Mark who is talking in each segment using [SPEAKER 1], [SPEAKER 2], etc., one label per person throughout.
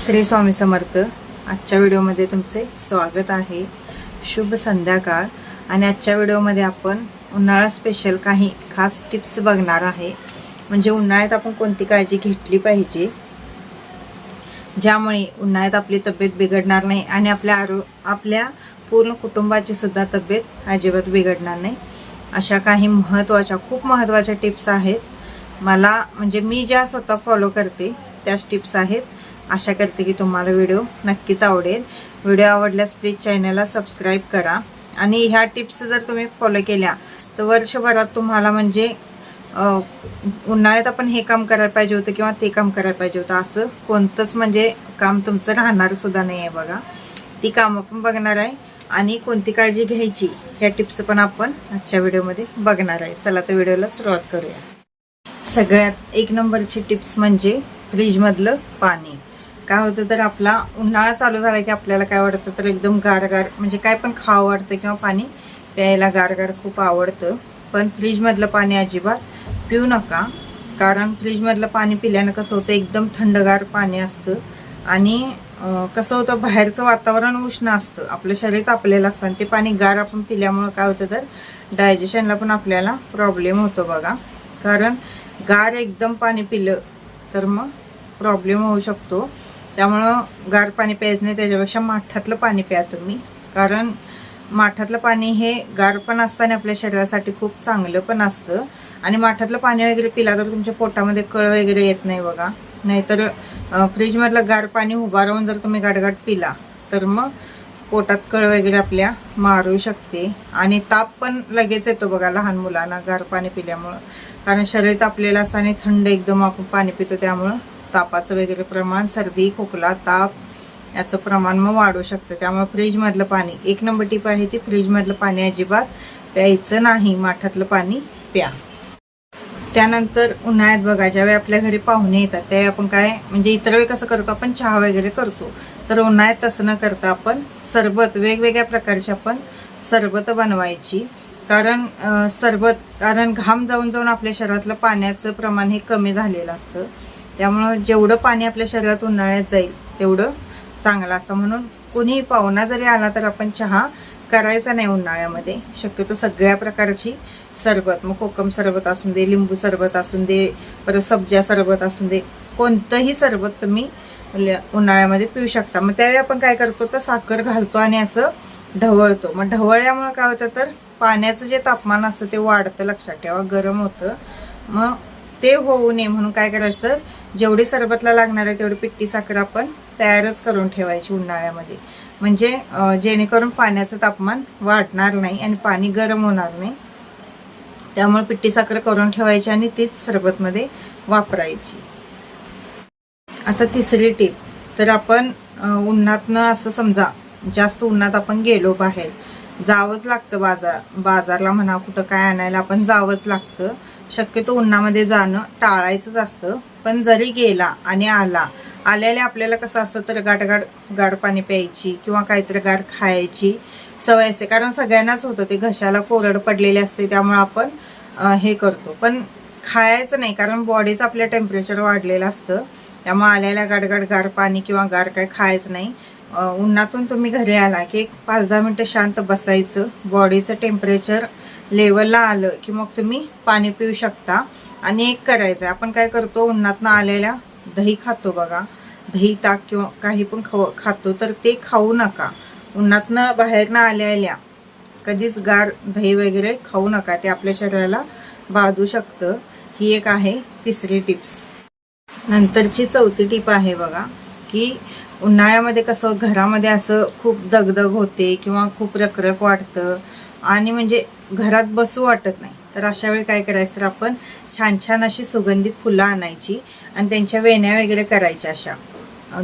[SPEAKER 1] श्री स्वामी समर्थ आजच्या व्हिडिओमध्ये तुमचे स्वागत आहे. शुभ संध्याकाळ. आणि आजच्या व्हिडिओमध्ये आपण उन्हाळा स्पेशल काही खास टिप्स बघणार आहे. म्हणजे उन्हाळ्यात आपण कोणती काळजी घेतली पाहिजे? ज्यामुळे उन्हाळ्यात आपली तब्येत बिघडणार नाही आणि आपल्या आरो आपल्या पूर्ण कुटुंबाची सुद्धा तब्येत अजिबात बिघडणार नाही. अशा काही महत्त्वाच्या खूप महत्त्वाच्या टिप्स आहेत. मला म्हणजे मी ज्या स्वतः फॉलो करते त्याच टिप्स आहेत. आशा करते की तुम्हाला व्हिडिओ नक्कीच आवडेल. व्हिडिओ आवडल्यास प्लीज चॅनलला सबस्क्राईब करा. आणि ह्या टिप्स जर तुम्ही फॉलो केल्या तर वर्षभरात तुम्हाला म्हणजे उन्हाळ्यात आपण हे काम करायला पाहिजे होतं किंवा ते काम करायला पाहिजे होतं. असं कोणतंच म्हणजे काम तुमचं राहणारसुद्धा नाही आहे बघा. ती कामं पण बघणार आहे आणि कोणती काळजी घ्यायची ह्या टिप्स पण आपण आजच्या व्हिडिओमध्ये बघणार आहे. चला तर व्हिडिओला सुरुवात करूया. सगळ्यात एक नंबरची टिप्स म्हणजे फ्रीजमधलं पाणी. काय होतं तर आपला उन्हाळा चालू झाला की आपल्याला काय वाटतं तर एकदम गारगार म्हणजे काय पण खावं वाटतं किंवा पाणी प्यायला गारगार खूप आवडतं. पण फ्रीजमधलं पाणी अजिबात पिऊ नका कारण फ्रीजमधलं पाणी पिल्यानं कसं होतं एकदम थंडगार पाणी असतं. आणि कसं होतं बाहेरचं वातावरण उष्ण असतं. आपलं शरीर तापलेलं असतं आणि ते पाणी गार आपण पिल्यामुळं काय होतं तर डायजेशनला पण आपल्याला प्रॉब्लेम होतो बघा. कारण गार एकदम पाणी पिलं तर मग प्रॉब्लेम होऊ शकतो. त्यामुळं गार पाणी प्यायचं नाही त्याच्यापेक्षा माठातलं पाणी प्या तुम्ही. कारण माठातलं पाणी हे गार पण असतं आणि आपल्या शरीरासाठी खूप चांगलं पण असतं. आणि माठातलं पाणी वगैरे पिला तर तुमच्या पोटामध्ये कळ वगैरे येत नाही बघा. नाहीतर फ्रीजमधलं गार पाणी उभा राहून जर तुम्ही गाडगाड पिला तर मग पोटात कळ वगैरे आपल्या मारू शकते. आणि ताप पण लगेच येतो बघा लहान मुलांना गार पाणी पिल्यामुळं. कारण शरीर तापलेलं असतं आणि थंड एकदम आपण पाणी पितो त्यामुळं तापाचं वगैरे प्रमाण सर्दी खोकला ताप याचं प्रमाण मग वाढू शकतं. त्यामुळे फ्रीजमधलं पाणी एक नंबर टीप आहे ती फ्रीजमधलं पाणी अजिबात प्यायचं नाही माठातलं पाणी प्या. त्यानंतर उन्हाळ्यात बघा ज्यावेळी आपल्या घरी पाहुणे येतात त्यावेळी आपण काय म्हणजे इतर वेळी कसं करतो आपण चहा वगैरे करतो. तर उन्हाळ्यात तसं न करता आपण सरबत वेगवेगळ्या प्रकारची आपण सरबत बनवायची. कारण सरबत कारण घाम जाऊन जाऊन आपल्या शरीरातलं पाण्याचं प्रमाण हे कमी झालेलं असतं. त्यामुळं जेवढं पाणी आपल्या शरीरात उन्हाळ्यात जाईल तेवढं चांगलं असतं. म्हणून कोणीही पाहुणा जरी आला तर आपण चहा करायचा नाही उन्हाळ्यामध्ये. शक्यतो सगळ्या प्रकारची सरबत मग कोकम सरबत असून दे लिंबू सरबत असून दे परत सब्जा सरबत असून दे कोणतंही सरबत तुम्ही ल- उन्हाळ्यामध्ये पिऊ शकता. मग त्यावेळी आपण काय करतो तर साखर घालतो आणि असं ढवळतो. मग ढवळल्यामुळं काय होतं तर पाण्याचं जे तापमान असतं ते वाढतं लक्षात ठेवा गरम होतं. मग ते होऊ नये म्हणून काय करायचं तर जेवढी सरबतला लागणार आहे तेवढी पिट्टी साखर आपण तयारच करून ठेवायची उन्हाळ्यामध्ये. म्हणजे जेणेकरून पाण्याचं तापमान वाढणार नाही आणि पाणी गरम होणार नाही. त्यामुळे पिट्टी साखर करून ठेवायची आणि तीच सरबतमध्ये वापरायची. आता तिसरी टीप तर आपण उन्हातनं असं समजा जास्त उन्हात आपण गेलो बाहेर जावंच लागतं बाजार बाजारला म्हणा कुठं काय आणायला आपण जावंच लागतं. शक्यतो उन्हामध्ये जाणं टाळायचंच असतं. पण जरी गेला आणि आला आल्याला आपल्याला कसं असतं तर गाटगाट गार पाणी प्यायची किंवा काहीतरी गार खायची सवय असते. कारण सगळ्यांनाच होतं ते. घशाला कोरड पडलेले असते त्यामुळे आपण हे करतो. पण खायचं नाही कारण बॉडीचं आपल्या टेम्परेचर वाढलेलं असतं. त्यामुळे आल्याला गाडगाड गार पाणी किंवा गार काय खायचं नाही. उन्हातून तुम्ही घरी आला की एक पाच दहा मिनटं शांत बसायचं. बॉडीचं टेम्परेचर लेवलला आलं की मग तुम्ही पाणी पिऊ शकता. आणि एक करायचं आहे आपण काय करतो उन्हातनं आलेल्या दही खातो बघा. दही ताक किंवा काही पण खाऊ खातो तर ते खाऊ नका. उन्हातनं बाहेरनं आलेल्या कधीच गार दही वगैरे खाऊ नका ते आपल्या शरीराला बाधू शकतं. ही एक आहे तिसरी टिप्स. नंतरची चौथी टीप आहे बघा की उन्हाळ्यामध्ये कसं घरामध्ये असं खूप दगदग होते किंवा खूप रखरख वाटतं. आणि म्हणजे घरात बसू वाटत नाही. तर अशा वेळी काय करायचं तर आपण छान छान अशी सुगंधित फुलं आणायची आणि त्यांच्या वेण्या वगैरे करायच्या अशा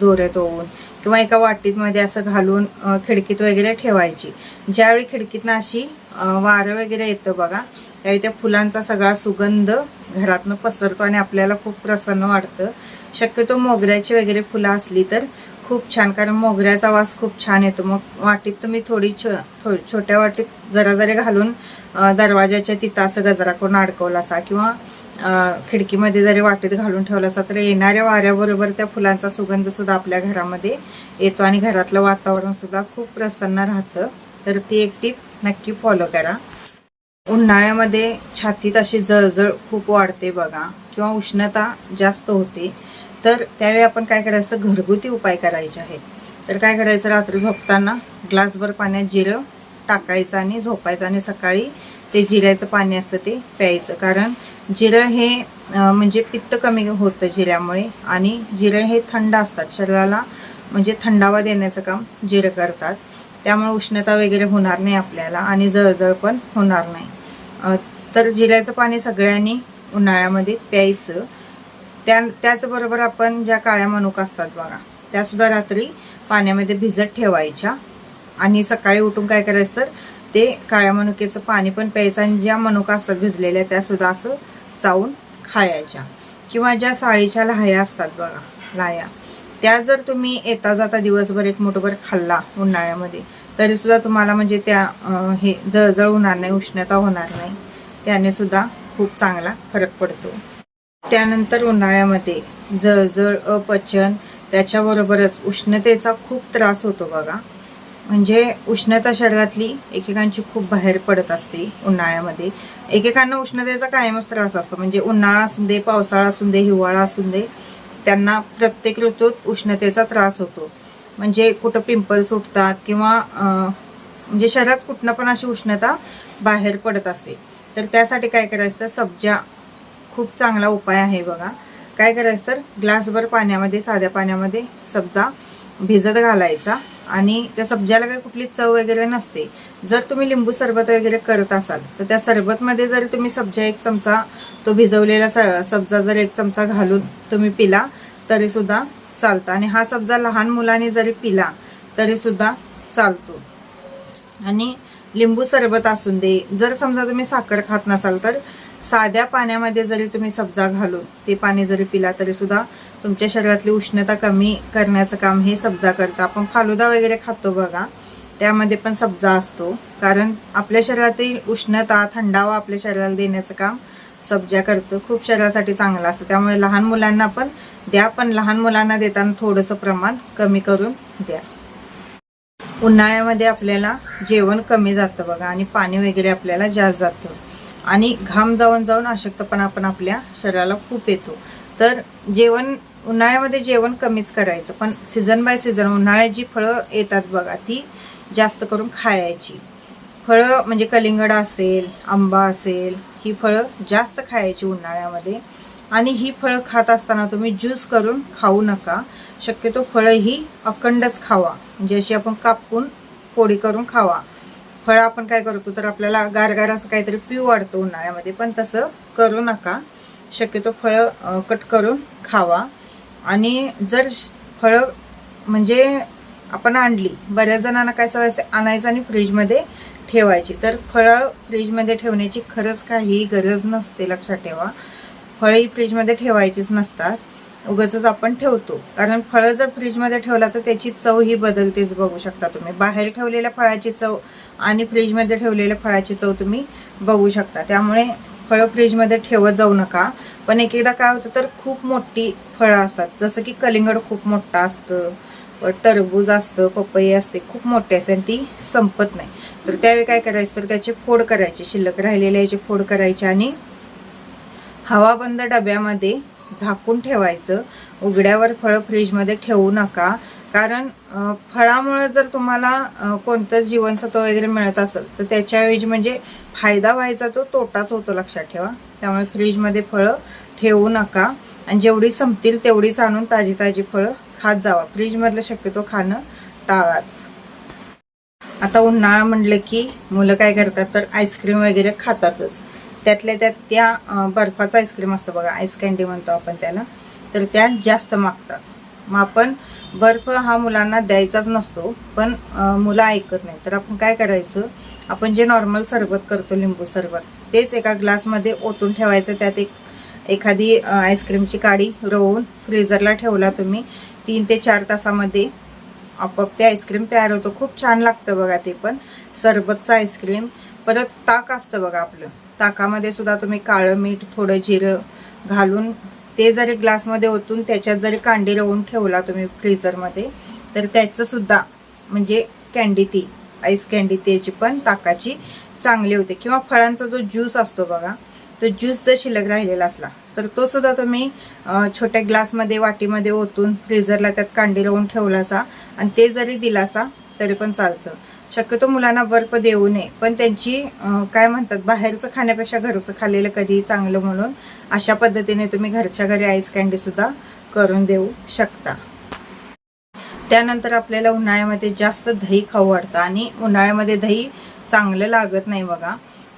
[SPEAKER 1] दोऱ्यात ओवून किंवा एका वाटीमध्ये असं घालून खिडकीत वगैरे ठेवायची. ज्यावेळी खिडकीतनं अशी वारं वगैरे येतं बघा त्यावेळी त्या फुलांचा सगळा सुगंध घरातनं पसरतो आणि आपल्याला खूप प्रसन्न वाटतं. शक्यतो मोगऱ्याची वगैरे फुलं असली तर खूप छान कारण मोगऱ्याचा वास खूप छान येतो. मग वाटीत तुम्ही थोडी छो थो छोट्या वाटीत जरा जरी घालून दरवाजाच्या तिथं असं गजरा करून अडकवला असा किंवा खिडकीमध्ये जरी वाटीत घालून ठेवला असा तर येणाऱ्या वाऱ्याबरोबर त्या फुलांचा सुगंध सुद्धा आपल्या घरामध्ये येतो आणि घरातलं वातावरण सुद्धा खूप प्रसन्न राहतं. तर ती एक टीप नक्की फॉलो करा. उन्हाळ्यामध्ये छातीत अशी जळजळ खूप वाढते बघा किंवा उष्णता जास्त होते. तर त्यावेळी आपण काय करायचं? तर घरगुती उपाय करायचे आहेत. तर काय करायचं? रात्री झोपताना ग्लासभर पाण्यात जिरं टाकायचं आणि झोपायचं आणि सकाळी ते जिऱ्याचं पाणी असतं ते प्यायचं. कारण जिरं हे म्हणजे पित्त कमी होतं जिऱ्यामुळे आणि जिरं हे थंड असतात. शरीराला म्हणजे थंडावा देण्याचं काम जिरं करतात. त्यामुळे उष्णता वगैरे होणार नाही आपल्याला आणि जळजळ पण होणार नाही. तर जिऱ्याचं पाणी सगळ्यांनी उन्हाळ्यामध्ये प्यायचं. त्या त्याचबरोबर आपण ज्या काळ्या मनुका असतात बघा त्यासुद्धा रात्री पाण्यामध्ये भिजत ठेवायच्या. आणि सकाळी उठून काय करायचं तर ते काळ्या मनुकेचं पाणी पण प्यायचं आणि ज्या मनुका असतात भिजलेल्या त्यासुद्धा असं चावून खायच्या. किंवा ज्या साळीच्या लाह्या असतात बघा लाह्या त्या जर तुम्ही येता जाता दिवसभर एक मोठंभर खाल्ला उन्हाळ्यामध्ये तरीसुद्धा तुम्हाला म्हणजे त्या हे जळजळ होणार नाही उष्णता होणार नाही. त्याने सुद्धा खूप चांगला फरक पडतो. त्यानंतर उन्हाळ्यामध्ये जळजळ अपचन त्याच्याबरोबरच उष्णतेचा खूप त्रास होतो बघा. म्हणजे उष्णता शरीरातली एकेकांची खूप बाहेर पडत असते उन्हाळ्यामध्ये. एकेकांना उष्णतेचा कायमच त्रास असतो. म्हणजे उन्हाळा असू दे पावसाळा असू दे हिवाळा असू दे त्यांना प्रत्येक ऋतूत उष्णतेचा त्रास होतो. म्हणजे कुठं पिंपल्स उठतात किंवा म्हणजे शरीरात कुठनं पण अशी उष्णता बाहेर पडत असते. तर त्यासाठी काय करायचं? सब्ज्या सब्जा खूप चांगला उपाय आहे बघा. काय करायचं तर ग्लासभर पाण्यामध्ये साध्या पाण्यामध्ये सब्जा भिजत घालायचा आणि त्या सब्जाला काही कुठली चव वगैरे नसते. जर तुम्ही लिंबू सरबत वगैरे करत असाल तर त्या सरबतमध्ये जर तुम्ही सब्जा एक चमचा तो भिजवलेला स सब्जा जर एक चमचा घालून तुम्ही पिला तरीसुद्धा चालतं. आणि हा सब्जा लहान मुलाने जरी पिला तरीसुद्धा चालतो. आणि लिंबू सरबत असून दे जर समजा तुम्ही साखर खात नसाल तर साध्या पाण्यामध्ये जरी तुम्ही सब्जा घालून ते पाणी जरी पिला तरी सुद्धा तुमच्या शरीरातली उष्णता कमी करण्याचं काम हे सब्जा करतं. आपण फालुदा वगैरे खातो बघा त्यामध्ये पण सब्जा असतो. कारण आपल्या शरीरातील उष्णता थंडावा आपल्या शरीराला देण्याचं काम सब्जा करतं. खूप शरीरासाठी चांगलं असतं. त्यामुळे लहान मुलांना पण द्या पण लहान मुलांना देताना थोडंसं प्रमाण कमी करून द्या. उन्हाळ्यामध्ये आपल्याला जेवण कमी जातं बघा आणि पाणी वगैरे आपल्याला जास्त जातं. आणि घाम जाऊन जाऊन अशक्तपणा पण आपल्या शरीराला खूप येतो. तर जेवण उन्हाळ्यामध्ये जेवण कमीच करायचं पण सीझन बाय सीझन उन्हाळ्यात जी फळं येतात बघा ती जास्त करून खायची. फळं म्हणजे कलिंगड असेल आंबा असेल ही फळं जास्त खायची उन्हाळ्यामध्ये. आणि ही फळं खात असताना तुम्ही ज्यूस करून खाऊ नका. शक्यतो फळं ही अखंडच खावा. म्हणजे अशी आपण कापून पोळी करून खावा. फळं आपण काय करतो तर आपल्याला गारगार असं काहीतरी पिऊ वाढतो उन्हाळ्यामध्ये पण तसं करू नका. शक्यतो फळं कट करून खावा. आणि जर श- फळं म्हणजे आपण आणली बऱ्याच जणांना काय सवय असते आणायचं आणि फ्रीजमध्ये ठेवायची. तर फळं फ्रीजमध्ये ठेवण्याची खरंच काही गरज नसते लक्षात ठेवा. फळं ही फ्रीजमध्ये ठेवायचीच नसतात. उगाचच आपण ठेवतो. कारण फळं जर फ्रीजमध्ये ठेवला तर त्याची चव ही बदलतेच बघू शकता तुम्ही. बाहेर ठेवलेल्या फळाची चव आणि फ्रीजमध्ये ठेवलेल्या फळाची चव तुम्ही बघू शकता. त्यामुळे फळं फ्रीजमध्ये ठेवत जाऊ नका. पण एक एकदा काय होतं तर खूप मोठी फळं असतात. जसं की कलिंगड खूप मोठा असतं टरबूज असतं पपई असते खूप मोठी असते आणि ती संपत नाही. तर त्यावेळी काय करायचं तर त्याचे फोड करायचे. शिल्लक राहिलेले याचे फोड करायचे आणि हवाबंद डब्यामध्ये झाकून ठेवायचं. उघड्यावर फळं फ्रीजमध्ये ठेवू नका. कारण फळामुळं फळामुळे जर तुम्हाला कोणतं जीवनसत्व वगैरे मिळत असेल तर त्याच्याऐवजी म्हणजे फायदा व्हायचा तो तोटाच होतो लक्षात ठेवा. त्यामुळे फ्रीजमध्ये फळं ठेवू नका. आणि जेवढी संपतील तेवढीच आणून ताजी ताजी फळं खात जावा. फ्रीजमधलं शक्यतो खाणं टाळाच. आता उन्हाळा म्हणलं की मुलं काय करतात तर आईस्क्रीम वगैरे खातातच. त्यातल्या त्यात त्या बर्फाचं आईस्क्रीम असतं बघा आईस कँडी म्हणतो आपण त्याला तर त्या जास्त मागतात. मग आपण बर्फ हा मुलांना द्यायचाच नसतो पण मुलं ऐकत नाही. तर आपण काय करायचं? आपण जे नॉर्मल सरबत करतो लिंबू सरबत तेच एका ग्लासमध्ये ओतून ठेवायचं. त्यात एक एखादी आईस्क्रीमची काडी रोवून फ्रीजरला ठेवला तुम्ही. तीन ते चार तासामध्ये आपोआप ते आईस्क्रीम तयार होतं. खूप छान लागतं बघा ते पण. सरबतचं आईस्क्रीम परत ताक असतं बघा आपलं. ताकामध्ये सुद्धा तुम्ही काळं मीठ थोडं जिरं घालून ते जरी ग्लासमध्ये ओतून त्याच्यात जरी कांडी रवून ठेवला तुम्ही फ्रीजरमध्ये तर त्याचंसुद्धा म्हणजे कॅन्डी ती आईस कॅन्डी त्याची पण ताकाची चांगली होते. किंवा फळांचा जो ज्यूस असतो बघा तो ज्यूस जर शिल्लक राहिलेला असला तर तो सुद्धा तुम्ही छोट्या ग्लासमध्ये वाटीमध्ये ओतून फ्रीजरला त्यात कांडी लावून ठेवलासा आणि ते जरी दिलासा तरी पण चालतं. शक्यतो मुलांना बर्फ देऊ नये. पण त्यांची काय म्हणतात बाहेरचं खाण्यापेक्षा घरचं खाल्लेलं कधीही चांगलं म्हणून अशा पद्धतीने तुम्ही घरच्या घरी आईस कॅन्डी सुद्धा करून देऊ शकता. त्यानंतर आपल्याला उन्हाळ्यामध्ये जास्त दही खाऊ वाटतं आणि उन्हाळ्यामध्ये दही चांगलं लागत नाही बघा.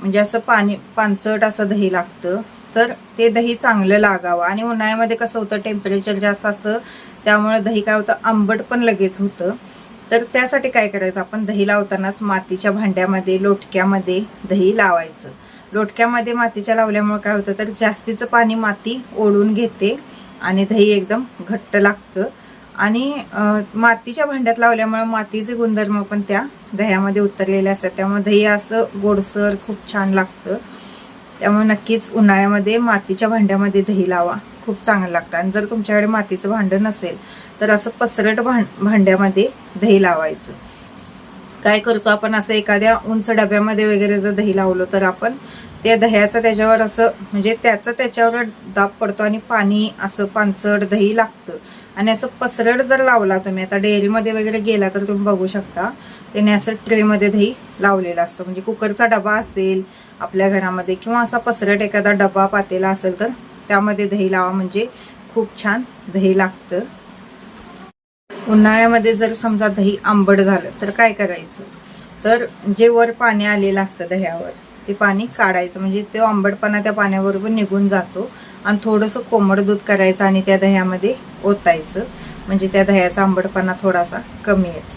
[SPEAKER 1] म्हणजे असं पाणी पानचट असं दही लागतं तर ते दही चांगलं लागावं. आणि उन्हाळ्यामध्ये कसं होतं टेम्परेचर जास्त असतं त्यामुळे दही काय होतं आंबट पण लगेच होतं. तर त्यासाठी काय करायचं? आपण दही लावतानाच मातीच्या भांड्यामध्ये लोटक्यामध्ये दही लावायचं. लोटक्यामध्ये मातीच्या लावल्यामुळे काय होतं? तर जास्तीचं पाणी माती ओढून घेते आणि दही एकदम घट्ट लागतं. आणि मातीच्या भांड्यात लावल्यामुळे मातीचे गुणधर्म पण त्या दह्यामध्ये उतरलेले असतात. त्यामुळे दही असं गोडसर खूप छान लागतं. त्यामुळे नक्कीच उन्हाळ्यामध्ये मातीच्या भांड्यामध्ये दही लावा. खूप चांगलं लागतं. आणि जर तुमच्याकडे मातीचं भांडं नसेल तर असं पसरट भां भांड्यामध्ये दही लावायचं. काय करतो आपण असं एखाद्या उंच डब्यामध्ये वगैरे जर दही लावलं तर आपण त्या दह्याचं त्याच्यावर असं म्हणजे त्याचं त्याच्यावर दाब पडतो आणि पाणी असं पानसड दही लागतं. आणि असं पसरड जर लावला तुम्ही आता डेअरीमध्ये वगैरे गेला तर तुम्ही बघू शकता त्याने असं ट्रेमध्ये दही लावलेलं असतं. म्हणजे कुकरचा डबा असेल आपल्या घरामध्ये किंवा असा पसरट एखादा डबा पातेला असेल तर त्यामध्ये दही लावा म्हणजे खूप छान दही लागतं. उन्हाळ्यामध्ये जर समजा दही आंबट झालं तर काय करायचं? तर जे वर पाणी आलेलं असतं दह्यावर ते पाणी काढायचं. म्हणजे तो आंबटपणा त्या पाण्याबरोबर निघून जातो आणि थोडंसं कोमट दूध करायचं आणि त्या दह्यामध्ये ओतायचं. म्हणजे त्या दह्याचा आंबटपणा थोडासा कमी येतो.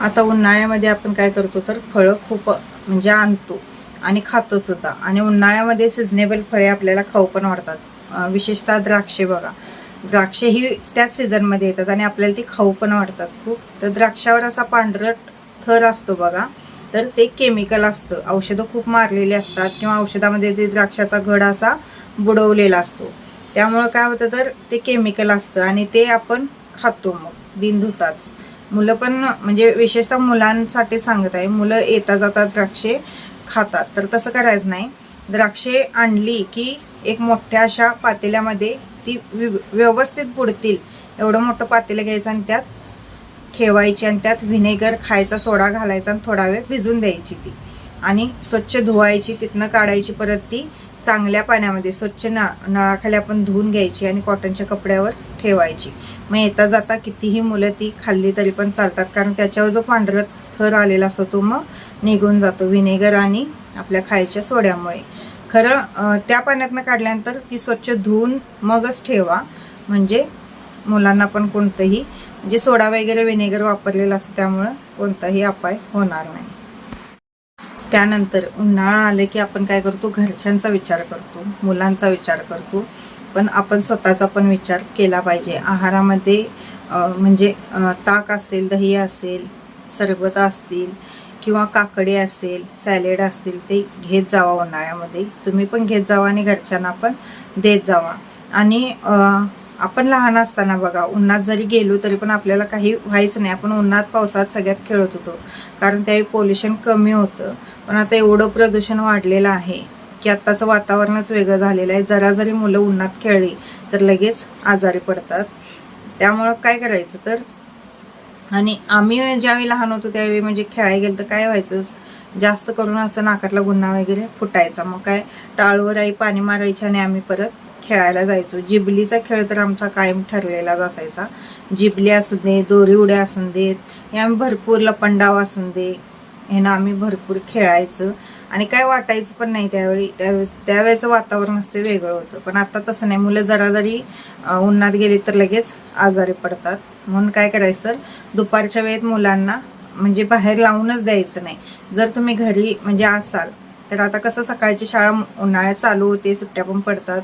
[SPEAKER 1] आता उन्हाळ्यामध्ये आपण काय करतो तर फळं खूप म्हणजे आणतो. आणि खातो सुद्धा. आणि उन्हाळ्यामध्ये सिजनेबल फळे आपल्याला खाऊ पण वाटतात विशेषतः द्राक्षे बघा. द्राक्षे ही त्याच सीझनमध्ये येतात आणि आपल्याला ती खाऊ पण वाटतात खूप. तर द्राक्षावर असा पांढरट थर असतो बघा. तर ते केमिकल असतं. औषधं खूप मारलेली असतात किंवा औषधामध्ये ते द्राक्षाचा घड असा बुडवलेला असतो. त्यामुळं काय होतं तर ते केमिकल असतं आणि ते आपण खातो मग. बिनधुताच. मुलं पण म्हणजे विशेषतः मुलांसाठी सांगत आहे. मुलं येता जाता द्राक्षे खातात. तर तसं करायचं नाही. द्राक्षे आणली की एक मोठ्या अशा पातेल्यामध्ये ती व्यवस्थित बुडतील. एवढं मोठं पातेलं घ्यायचं आणि त्यात ठेवायची आणि त्यात व्हिनेगर खायचा सोडा घालायचा आणि थोडा वेळ भिजून द्यायची ती. आणि स्वच्छ धुवायची तिथनं काढायची परत ती चांगल्या पाण्यामध्ये स्वच्छ ना नळाखाली आपण धुवून घ्यायची आणि कॉटनच्या कपड्यावर ठेवायची. मग येता जाता कितीही मुलं ती खाल्ली तरी पण चालतात. कारण त्याच्यावर जो पांढरा थर आलेला असतो तो मग निघून जातो व्हिनेगर आणि आपल्या खायच्या सोड्यामुळे. खरं त्या पाण्यातनं काढल्यानंतर ती स्वच्छ धुवून मगच ठेवा. म्हणजे मुलांना पण कोणतंही म्हणजे सोडा वगैरे व्हिनेगर वापरलेला असतं त्यामुळं कोणताही अपाय होणार नाही. त्यानंतर उन्हाळा आले की आपण काय करतो? घरच्यांचा विचार करतो मुलांचा विचार करतो. पण आपण स्वतःचा पण विचार केला पाहिजे. आहारामध्ये म्हणजे ताक असेल दही असेल सरबत असतील किंवा काकडी असेल सॅलेड असतील ते घेत जावा उन्हाळ्यामध्ये. तुम्ही पण घेत जावा आणि घरच्यांना पण देत जावा. आणि आपण लहान असताना बघा उन्हात जरी गेलो तरी पण आपल्याला काही व्हायचं नाही. आपण उन्हात पावसात सगळ्यात खेळत होतो. कारण त्यावेळी पोल्युशन कमी होतं. पण आता एवढं प्रदूषण वाढलेलं आहे की आत्ताचं वातावरणच वेगळं झालेलं आहे. जरा जरी मुलं उन्हात खेळली तर लगेच आजारी पडतात. त्यामुळं काय करायचं? तर आणि आम्ही ज्यावेळी लहान होतो त्यावेळी म्हणजे खेळायला गेलं तर काय व्हायचं? जास्त करून असं नाकातला गुन्हा वगैरे फुटायचा. मग काय? टाळूवर आई पाणी मारायची आणि आम्ही परत खेळायला जायचो. जिबलीचा खेळ तर आमचा कायम ठरलेलाच असायचा. जिबली असू दे दोरी उड्या असून देत हे आम्ही भरपूर लपंडाव असून दे ह्यानं आम्ही भरपूर खेळायचं. आणि काय वाटायचं पण नाही त्यावेळी. त्यावेळेस त्यावेळेचं वातावरण असते वेगळं होतं. पण आता तसं नाही. मुलं जरा जरी उन्हात गेली तर लगेच आजारी पडतात. म्हणून काय करायचं तर दुपारच्या वेळेत मुलांना म्हणजे बाहेर लावूनच द्यायचं नाही. जर तुम्ही घरी म्हणजे असाल तर आता कसं सकाळची शाळा उन्हाळ्यात चालू होते सुट्ट्या पण पडतात.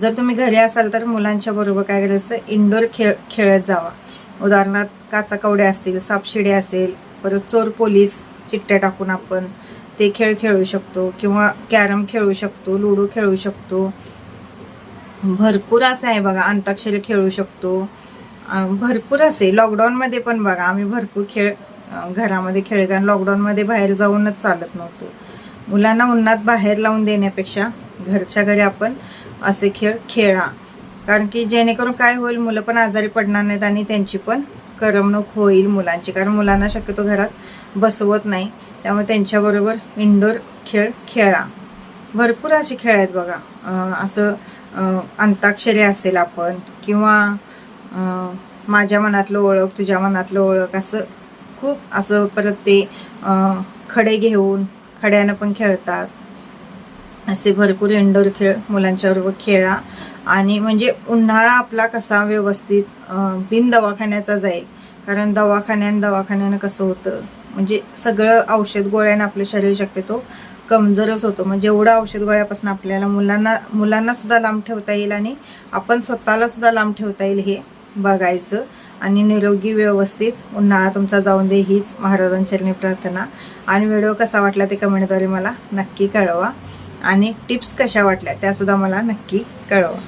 [SPEAKER 1] जर तुम्ही घरी असाल तर मुलांच्या बरोबर काय करायचं इंडोर खेळ खेळत जावा. उदाहरणार्थ काचा कवड्या असतील सापशिडे असेल परत चोर पोलीस चिट्ट्या टाकून आपण ते खेळ खेळू शकतो किंवा कॅरम खेळू शकतो लुडो खेळू शकतो. भरपूर असं आहे बघा अंताक्षरी खेळू शकतो. भरपूर असे लॉकडाऊनमध्ये पण बघा आम्ही भरपूर खेळ घरामध्ये खेळ कारण लॉकडाऊनमध्ये बाहेर जाऊनच चालत नव्हतो. मुलांना उन्हात बाहेर लावून देण्यापेक्षा घरच्या घरी आपण असे खेळ खेळा. कारण की जेणेकरून काय होईल मुलं पण आजारी पडणार नाहीत आणि त्यांची पण करमणूक होईल मुलांची कारण मुलांना शक्यतो घरात बसवत नाही. त्यामुळे त्यांच्याबरोबर इनडोअर खेळ खेळा. भरपूर असे खेळ आहेत बघा. असं अंताक्षरी असेल आपण किंवा माझ्या मनातलं ओळख तुझ्या मनातलं ओळख असं खूप असं परत ते खडे घेऊन खड्यानं पण खेळतात. असे भरपूर इनडोअर खेळ मुलांच्याबरोबर खेळा. आणि म्हणजे उन्हाळा आपला कसा व्यवस्थित बिन दवाखान्याचा जाईल. कारण दवाखान्यानं दवाखान्यानं कसं होतं? म्हणजे सगळं औषध गोळ्यानं आपलं शरीर शक्यतो कमजोरच होतो. मग जेवढं औषध गोळ्यापासून आपल्याला मुलांना मुलांना सुद्धा लांब ठेवता येईल आणि आपण स्वतःला सुद्धा लांब ठेवता येईल हे बघायचं. आणि निरोगी व्यवस्थित उन्हाळा तुमचा जाऊन दे हीच महाराजांचरणी प्रार्थना. आणि व्हिडिओ कसा वाटला ते कमेंटद्वारे मला नक्की कळवा. आणि टिप्स कशा वाटल्या त्यासुद्धा मला नक्की कळवा.